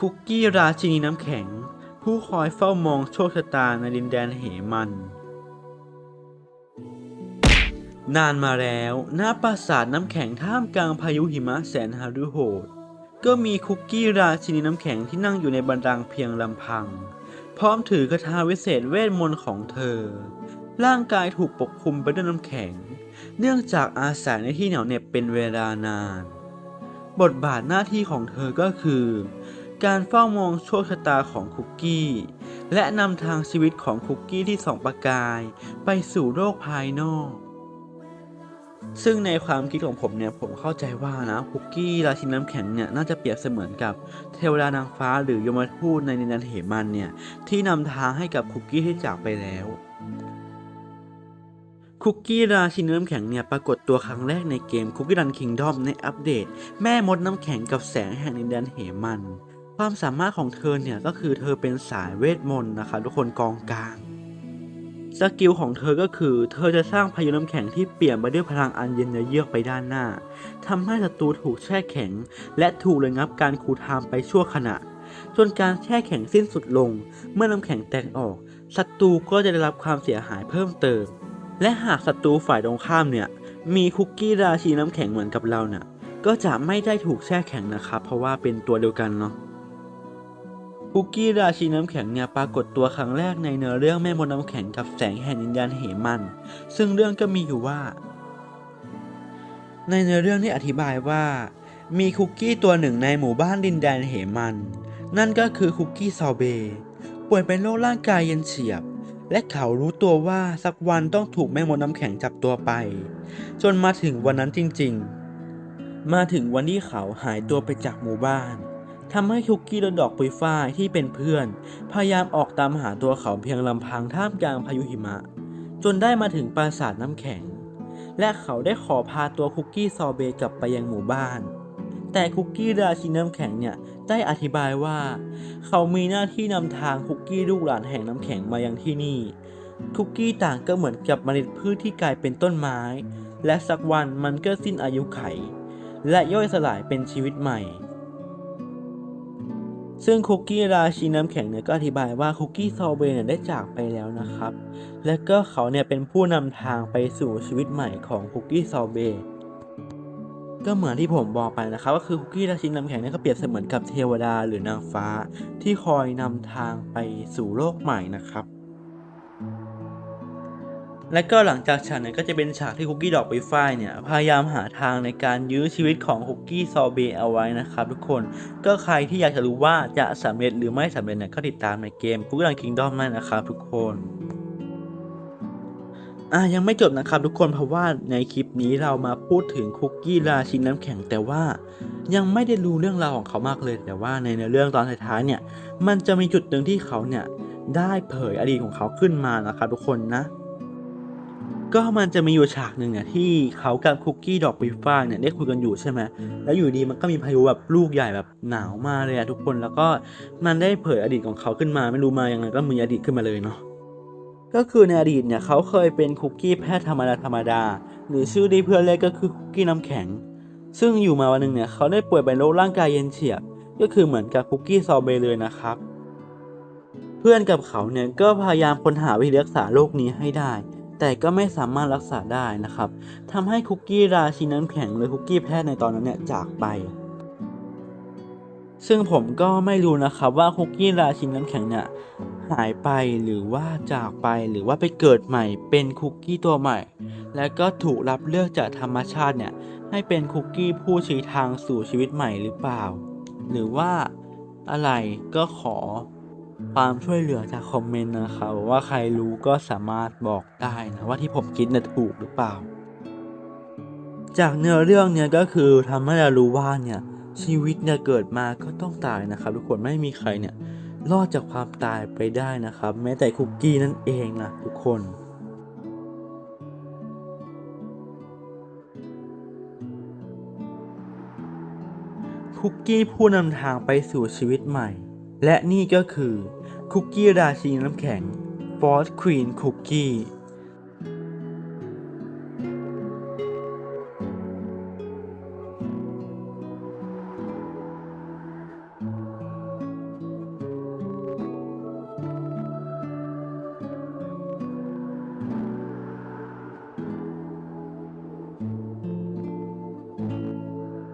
คุกกี้ราชินีน้ำแข็ง ผู้คอยเฝ้ามองโชคชะตาในดินแดนเหมัน นานมาแล้วหน้าปราสาทน้ำแข็งท่ามกลางพายุหิมะแสนหฤโหด ก็มีคุกกี้ราชินีน้ำแข็งที่นั่งอยู่ในบันลังเพียงลำพัง พร้อมถือกระทาวิเศษเวทมนต์ของเธอ ร่างกายถูกปกคลุมไปด้วยน้ำแข็ง เนื่องจากอาศัยในที่เหนาวเหน็บเป็นเวลานาน บทบาทหน้าที่ของเธอก็คือ การเฝ้ามองโชคชะตาของคุกกี้ และนำทางชีวิตของคุกกี้ที่สองประกาย ไปสู่โลกภายนอก ซึ่งในความคิดของผมเนี่ยผมเข้าใจว่านะคุกกี้ราชินน้ำแข็งเนี่ยน่าจะเปรียบเสมือนกับเทวดานางฟ้าหรือยมทูตในดินแดนเหมันเนี่ยที่นำทางให้กับคุกกี้ที่จากไปแล้วคุกกี้ราชินน้ำแข็งเนี่ยปรากฏตัวครั้งแรกในเกมคุกกี้รันคิงดอมในอัปเดต แม่มดน้ำแข็งกับแสงแห่งดินแดนเหมัน ความสามารถของเธอเนี่ยก็คือเธอเป็นสายเวทมนต์นะคะทุกคนกองกลางสกิลของเธอก็คือเธอจะสร้างพายุน้ำแข็งที่เปลี่ยนไปด้วยพลังอันเย็นเยือกไปด้านหน้าทำให้ศัตรูถูกแช่แข็ง และถูกระงับการคูลไทม์ไปชั่วขณะ จนการแช่แข็งสิ้นสุดลง เมื่อน้ำแข็งแตกออกศัตรูก็จะได้รับความเสียหายเพิ่มเติม และหากศัตรูฝ่ายตรงข้ามเนี่ยมีคุกกี้ราชีน้ำแข็งเหมือนกับเราเนี่ยก็จะไม่ได้ถูกแช่แข็งนะครับเพราะว่าเป็นตัวเดียวกันเนาะ คุกกี้ราชีน้ำแข็งเนี่ยปรากฏตัวครั้งแรกในเนื้อเรื่องแม่มดน้ำแข็งกับแสงแห่งดินแดนเหมัน ซึ่งเรื่องก็มีอยู่ว่า ในเนื้อเรื่องนี่อธิบายว่า มีคุกกี้ตัวหนึ่งในหมู่บ้านดินแดนเหมัน นั่นก็คือคุกกี้ซอเบ ป่วยเป็นโรคร่างกายเย็นเฉียบ และเขารู้ตัวว่าสักวันต้องถูกแม่มดน้ำแข็งจับตัวไป จนมาถึงวันนั้นจริง ๆ มาถึงวันที่เขาหายตัวไปจากหมู่บ้าน ทำให้คุกกี้และดอกปุยฝ้ายที่เป็นเพื่อน พยายามออกตามหาตัวเขาเพียงลำพังท่ามกลางพายุหิมะ จนได้มาถึงปราสาทน้ำแข็ง และเขาได้ขอพาตัวคุกกี้ซอเบกลับไปยังหมู่บ้าน แต่คุกกี้ราชินีน้ำแข็งเนี่ยได้อธิบายว่า เขามีหน้าที่นำทางคุกกี้ลูกหลานแห่งน้ำแข็งมายังที่นี่คุกกี้ต่างก็เหมือนกับเมล็ดพืชที่กลายเป็นต้นไม้ และสักวันมันก็สิ้นอายุไข และย่อยสลายเป็นชีวิตใหม่ ซึ่งคุกกี้ราชีน้ำแข็งเนี่ยก็อธิบายว่าคุกกี้ซอเบเนี่ยได้จากไปแล้วนะครับ และก็เขาเนี่ยเป็นผู้นำทางไปสู่ชีวิตใหม่ของคุกกี้ซอเบก็เหมือนที่ผมบอกไปนะครับก็คือคุกกี้ราชินีน้ำแข็งเนี่ยก็เปรียบเสมือนกับเทวดาหรือนางฟ้า ที่คอยนำทางไปสู่โลกใหม่นะครับ และก็หลังจากฉากนั้นก็จะเป็นฉากที่คุกกี้ดอกปุยฝ้ายเนี่ยพยายามหาทางในการยื้อชีวิตของคุกกี้ซอเบเอาไว้นะครับทุกคนก็ใครที่อยากจะรู้ว่าจะสำเร็จหรือไม่สำเร็จเนี่ยก็ติดตามในเกมคุกกี้รันคิงดอมได้นะครับทุกคนอะยังไม่จบนะครับทุกคนเพราะว่าในคลิปนี้เรามาพูดถึงคุกกี้ราชินน้ำแข็งแต่ว่ายังไม่ได้รู้เรื่องราวของเขามากเลย แต่ว่าในเนื้อเรื่องตอนท้ายๆเนี่ยมันจะมีจุดหนึ่งที่เขาเนี่ยได้เผยอดีตของเขาขึ้นมานะครับทุกคนนะ ก็มันจะมีอยู่ฉากหนึ่งเนี่ยที่เขากับคุกกี้ดอกปีฟ้าเนี่ยได้คุยกันอยู่ใช่ไหมแล้วอยู่ดีมันก็มีพายุแบบลูกใหญ่แบบหนาวมากเลยอะทุกคนแล้วก็มันได้เผยอดีตของเขาขึ้นมาไม่รู้มายังไงก็มีอดีตขึ้นมาเลยเนาะก็คือในอดีตเนี่ยเขาเคยเป็นคุกกี้แพทย์ธรรมดาธรรมดา หรือชื่อที่เพื่อนเรียกก็คือคุกกี้น้ำแข็ง ซึ่งอยู่มาวันหนึ่งเนี่ยเขาได้ป่วยเป็นโรคร่างกายเย็นเฉียบก็คือเหมือนกับคุกกี้ซอเบเลยนะครับ เพื่อนกับเขาเนี่ยก็พยายามค้นหาวิธีรักษาโรคนี้ให้ได้ แต่ก็ไม่สามารถรักษาได้นะครับทำให้คุกกี้ราชินน้ำแข็งหรือคุกกี้แพทย์ในตอนนั้นเนี่ยจากไป ซึ่งผมก็ไม่รู้นะครับว่าคุกกี้ราชินน้ำแข็งเนี่ยหายไปหรือว่าจากไปหรือว่าไปเกิดใหม่เป็นคุกกี้ตัวใหม่ แล้วก็ถูกรับเลือกจากธรรมชาติเนี่ยให้เป็นคุกกี้ผู้ชี้ทางสู่ชีวิตใหม่หรือเปล่า หรือว่าอะไรก็ขอ ความช่วยเหลือจากคอมเมนต์นะครับว่าใครรู้ก็สามารถบอกได้นะว่าที่ผมคิดน่ะถูกหรือเปล่า จากเนื้อเรื่องเนี่ยก็คือทำให้เรารู้ว่าเนี่ยชีวิตเนี่ยเกิดมาก็ต้องตายนะครับ ทุกคนไม่มีใครเนี่ยรอดจากความตายไปได้นะครับ แม้แต่คุกกี้นั่นเองนะทุกคนคุกกี้ผู้นำทางไปสู่ชีวิตใหม่ และนี่ก็คือ คุกกี้ราชินีน้ำแข็งฟอสควีนคุกกี้